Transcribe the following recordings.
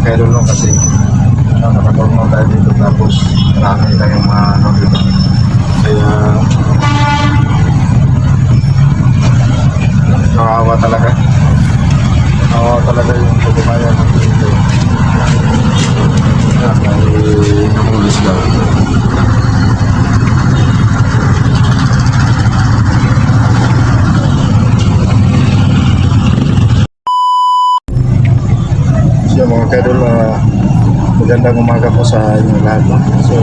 kaidol no kasi ano, nakatorno tayo dito tapos marami tayong mga ano dito. Kaya Kawawa talaga. Kawawa talaga yung pagkumayan ng dito. Yan, may namulis daw. So mga kadol, uh, magandang umaga po sa inyong lahat. No? So,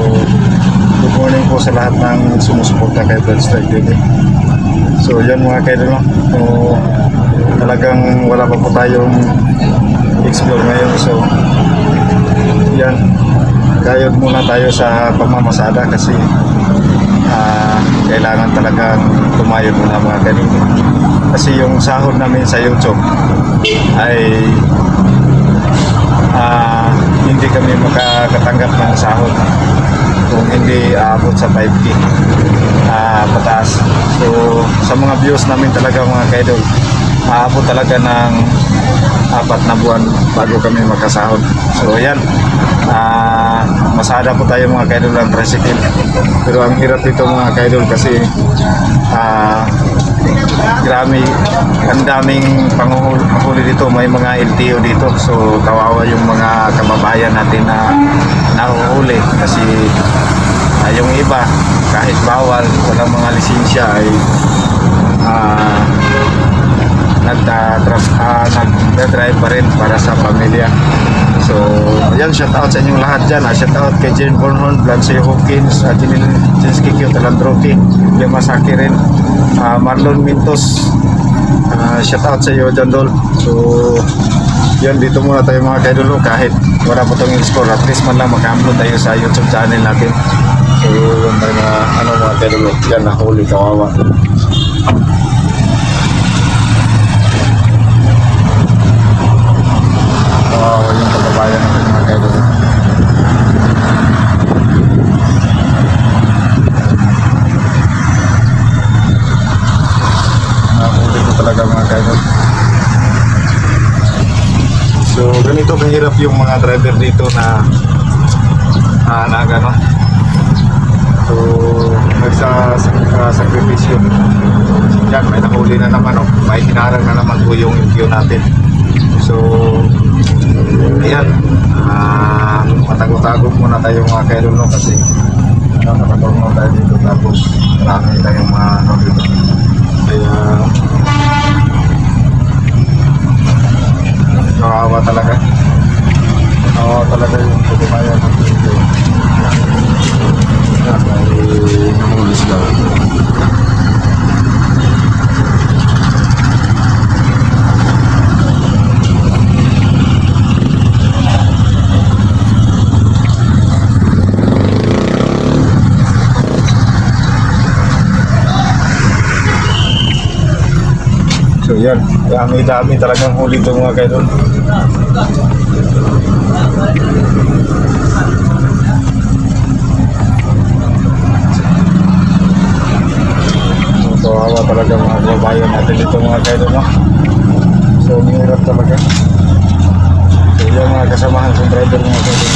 good morning po sa lahat ng sumusuporta kay Blood Strike TV. So, yan mga kadol. No? So, talagang wala pa po tayong explore ngayon. So, yan. Gayod muna tayo sa pagmamasada kasi ah, kailangan talagang tumayod muna mga kadol. Kasi yung sahod namin sa YouTube ay ah, hindi kami makakatanggap ng sahod kung hindi aabot sa 5K ah, pataas. So, sa mga views namin talaga mga kaidol, aabot talaga ng apat na buwan bago kami makasahod. So, yan. Ah, masada po tayo mga kaidol ng tricycle. Pero ang hirap dito mga kaidol kasi ah, Grabe, ang daming panguhuli dito. May mga LTO dito. So, kawawa yung mga kababayan natin na nahuhuli. Kasi ah, yung iba, kahit bawal, walang mga lisensya ay ah, nagda-drive uh, nagda-drive pa rin para sa pamilya. So, ayan, shout out sa inyong lahat dyan. Ah. Shout out kay Jane Bornhorn, Blancy Hawkins, uh, Janine Jinsky Q, Talandroki, Yamasaki rin, ah, Marlon Mintos. Ah, shout out sa iyo dyan, Dol. So, yan, dito muna tayo mga kaidolo kahit wala pa itong score. At least man lang maka-upload tayo sa YouTube channel natin. So, yun tayo mga, ano mga kaidolo. Yan, nahuli, kawawa. Kawawa yung kababayan natin mga kaidolo. Nahuli ko talaga mga kaidol. So, ganito kahirap yung mga driver dito na ah, na gano. So, nagsasakripisyo. Yan, may nahuli na naman. Oh. May hinarang na naman po yung queue natin. So, yan. Ah, matago-tago muna tayo mga kaidol no kasi ano, nakatorno tayo dito tapos marami tayong mga ano dito. Kaya Kawawa talaga. Kawawa talaga yung pagkumayan So yan, dami-dami talagang huli ito mga kaidol. So kawawa talaga mga kababayan natin dito mga kaidol. No? So mahirap talaga. So yan mga kasamahan kong driver mga kaidol.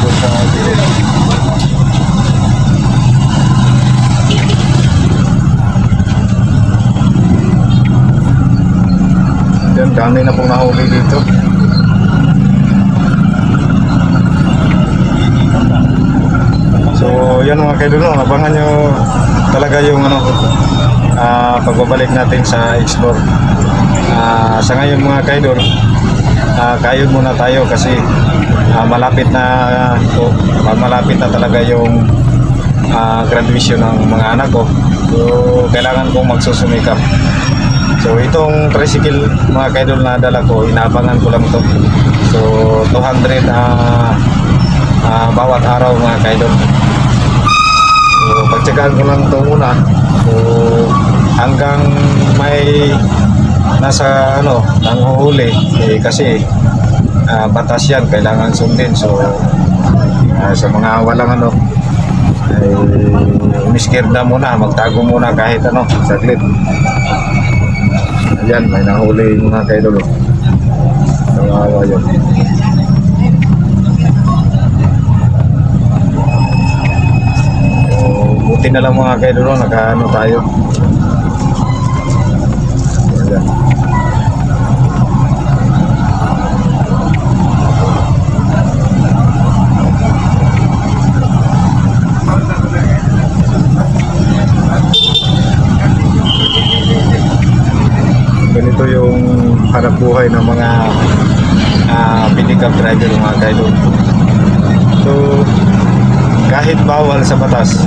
Doon sa mga Yan, dami na pong nahuli dito. So, yan mga kaidol, no? abangan nyo talaga yung ano, ah, pagbabalik natin sa Explore. Ah, sa ngayon mga kaidol, uh, kayod muna tayo kasi ah, malapit na oh, malapit na talaga yung ah, graduation ng mga anak ko. So, kailangan kong magsusumikap. So itong tricycle mga kaidol na dala ko, inaabangan ko lang to. So 200 ah ah, bawat araw mga kaidol. So pagtsagaan ko lang to muna. So hanggang may nasa ano, nanghuhuli eh, kasi ah, batas yan, kailangan sundin. So ah, sa mga walang ano, ay umiskir na muna, magtago muna kahit ano, saglit. Ayan, may nahuli yung mga kaidolo. Oh. Nangawa yun. So, buti na lang mga kaidolo, oh, nakaano tayo. Ayan. Hanap buhay ng mga uh, pinikap driver mga kaidol. So, kahit bawal sa batas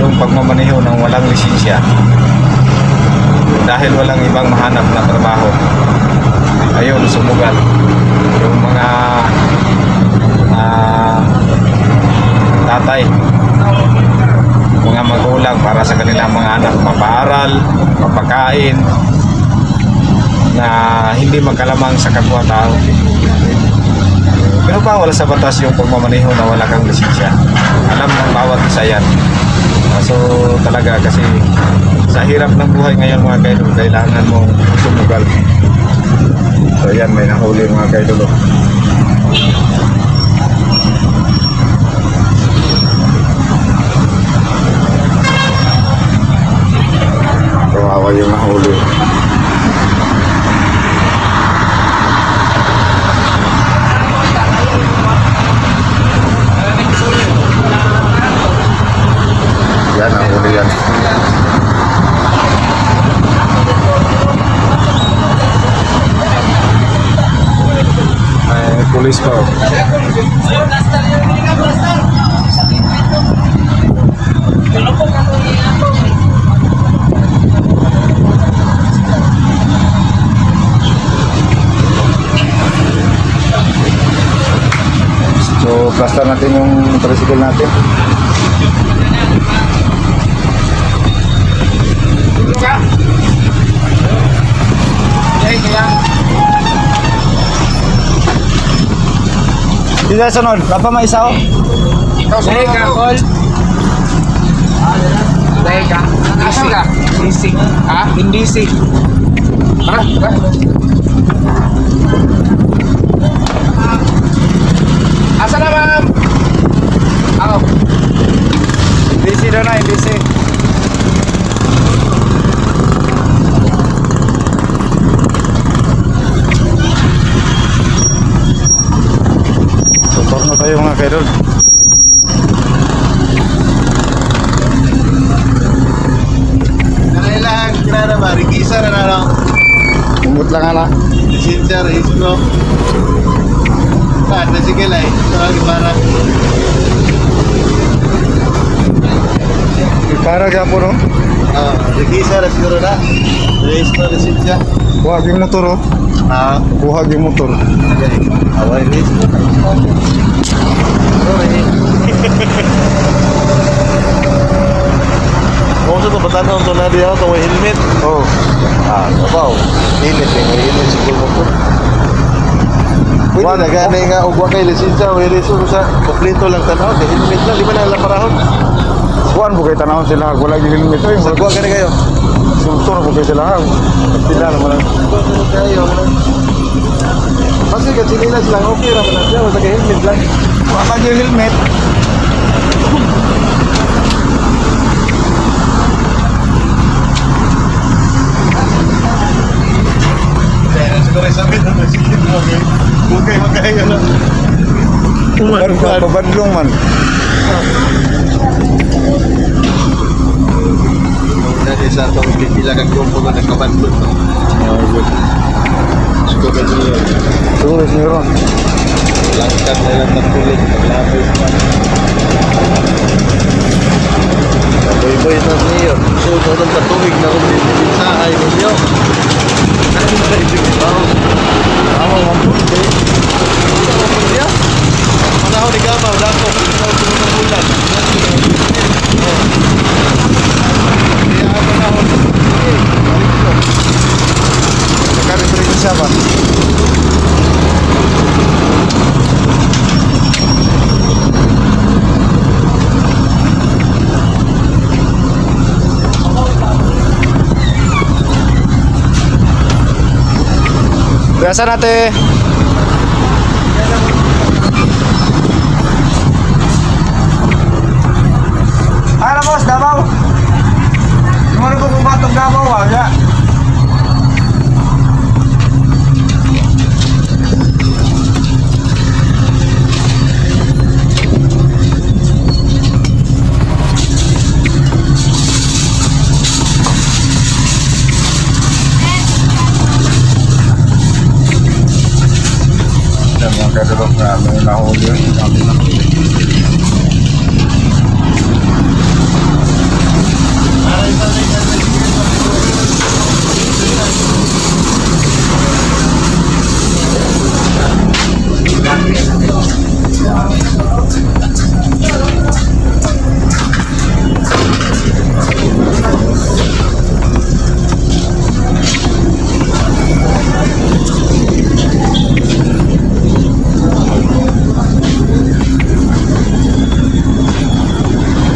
yung pagmamaneho ng walang lisensya dahil walang ibang mahanap na trabaho ayun sumugal yung mga ah, tatay mga magulang para sa kanilang mga anak mapaaral, mapakain na hindi magkalamang sa kapwa-tao pero bawal sa batas yung pagmamaneho na wala kang lisensya. Alam ng bawat isa yan. So talaga kasi sa hirap ng buhay ngayon mga kaidol, kailangan mong sumugal. So yan, may nahuli mga kaidol. oh. Kawawa yung nahuli. Plaster natin yung tricycle natin. Dito sa sunod, Papa may isa oh. Dahil ka, Col. Dahil ka. Isi ka. Isi. Ha? Hindi si. Ha? Ha? Asa na, ma'am? Ako. Busy daw na, busy. So, torno tayo mga kaidol. Kailangan kinara ba? Rigisa na na lang. Umut lang ala. Rehistro. Ah, na sige lang. Ito lagi para. Para ka po no? Ah, rigisa na siguro na. Rehistro, lisensya. Kuha yung motor oh. Ah, Kuha yung motor. okay. Away, rehistro. Sorry. Kung sa ito, patanong ito na diya ito, may helmet. Oh. Ah, kapaw. Helmet eh, may helmet siguro mo po. Pwede Wala. na gani nga ugwa kay lisensya, may reso sa kompleto lang tanaw, kay helmet di ba na lang parahon? Kuhan po kayo tanawin sila. Wala yung helmet. Ay, Sa gwa gani kayo. Sultor po kayo sila. Sila naman. kayo. Kasi kasi nila lang, okay ra man siya, kay helmet lang. Wala yung helmet. Kaya siguro sabi na sige, okay. Okay, magkaya na. Uman, uman. Pabadlong man. Dati sa itong pipila kang grupo na nagkabandot. no? Siguro ka niyo. Siguro, siguro. Langkat na lang nagpulit. Paglapis pa. Boy-boy na niyo. So, ito ng katuwig na kung sa ay ninyo. Ano ba yung ikaw? Tama, mamputi. Ano ba mamputi ah? Panahon ni Gama, wala ko. Ikaw, tulungan bulan. Oh. Kaya ang panahon. Eh, balik ko. Kami beri siapa? Nate. Ano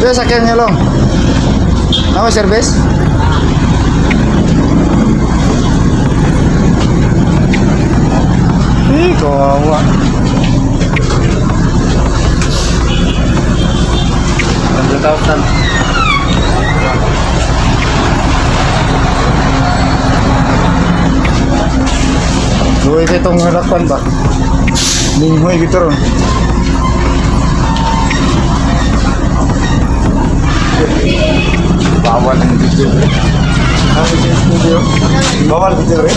Dito sa kanya lang. Ano service? Eh, kawawa. Tanda tao, tanda. Duwe itong harapan ba? Minghoy gitu ron. বাবার ভিতরে বাবার ভিতরে